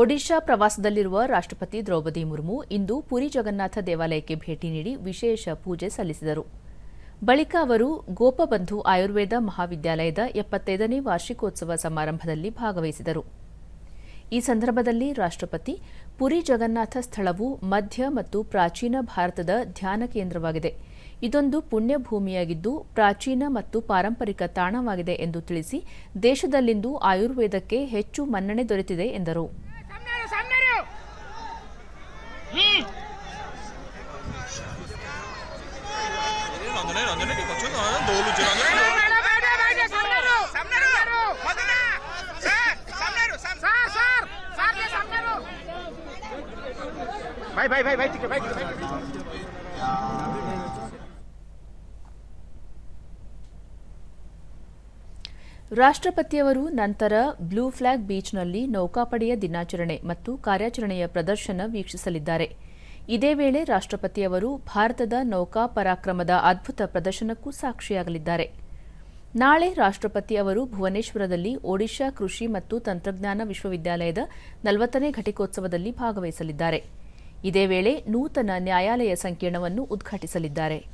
ಒಡಿಶಾ ಪ್ರವಾಸದಲ್ಲಿರುವ ರಾಷ್ಟ್ರಪತಿ ದ್ರೌಪದಿ ಮುರ್ಮು ಇಂದು ಪುರಿ ಜಗನ್ನಾಥ ದೇವಾಲಯಕ್ಕೆ ಭೇಟಿ ನೀಡಿ ವಿಶೇಷ ಪೂಜೆ ಸಲ್ಲಿಸಿದರು. ಬಳಿಕ ಅವರು ಗೋಪಬಂಧು ಆಯುರ್ವೇದ ಮಹಾವಿದ್ಯಾಲಯದ ಎಪ್ಪತ್ತೈದನೇ ವಾರ್ಷಿಕೋತ್ಸವ ಸಮಾರಂಭದಲ್ಲಿ ಭಾಗವಹಿಸಿದರು. ಈ ಸಂದರ್ಭದಲ್ಲಿ ರಾಷ್ಟ್ರಪತಿ, ಪುರಿ ಜಗನ್ನಾಥ ಸ್ಥಳವು ಮಧ್ಯ ಮತ್ತು ಪ್ರಾಚೀನ ಭಾರತದ ಧ್ಯಾನ ಕೇಂದ್ರವಾಗಿದೆ. ಇದೊಂದು ಪುಣ್ಯಭೂಮಿಯಾಗಿದ್ದು ಪ್ರಾಚೀನ ಮತ್ತು ಪಾರಂಪರಿಕ ತಾಣವಾಗಿದೆ ಎಂದು ತಿಳಿಸಿ ದೇಶದಲ್ಲಿಂದು ಆಯುರ್ವೇದಕ್ಕೆ ಹೆಚ್ಚು ಮನ್ನಣೆ ದೊರೆತಿದೆ ಎಂದರು. ರಾಷ್ಟ್ರಪತಿಯವರು ನಂತರ ಬ್ಲೂ ಫ್ಲಾಗ್ ಬೀಚ್ನಲ್ಲಿ ನೌಕಾಪಡೆಯ ದಿನಾಚರಣೆ ಮತ್ತು ಕಾರ್ಯಾಚರಣೆಯ ಪ್ರದರ್ಶನ ವೀಕ್ಷಿಸಲಿದ್ದಾರೆ. ಇದೇ ವೇಳೆ ರಾಷ್ಟ್ರಪತಿಯವರು ಭಾರತದ ನೌಕಾ ಪರಾಕ್ರಮದ ಅದ್ಭುತ ಪ್ರದರ್ಶನಕ್ಕೂ ಸಾಕ್ಷಿಯಾಗಲಿದ್ದಾರೆ. ನಾಳೆ ರಾಷ್ಟ್ರಪತಿ ಅವರು ಭುವನೇಶ್ವರದಲ್ಲಿ ಒಡಿಶಾ ಕೃಷಿ ಮತ್ತು ತಂತ್ರಜ್ಞಾನ ವಿಶ್ವವಿದ್ಯಾಲಯದ ನಲವತ್ತನೇ ಘಟಿಕೋತ್ಸವದಲ್ಲಿ ಭಾಗವಹಿಸಲಿದ್ದಾರೆ. ಇದೇ ವೇಳೆ ನೂತನ ನ್ಯಾಯಾಲಯ ಸಂಕೀರ್ಣವನ್ನು ಉದ್ಘಾಟಿಸಲಿದ್ದಾರೆ.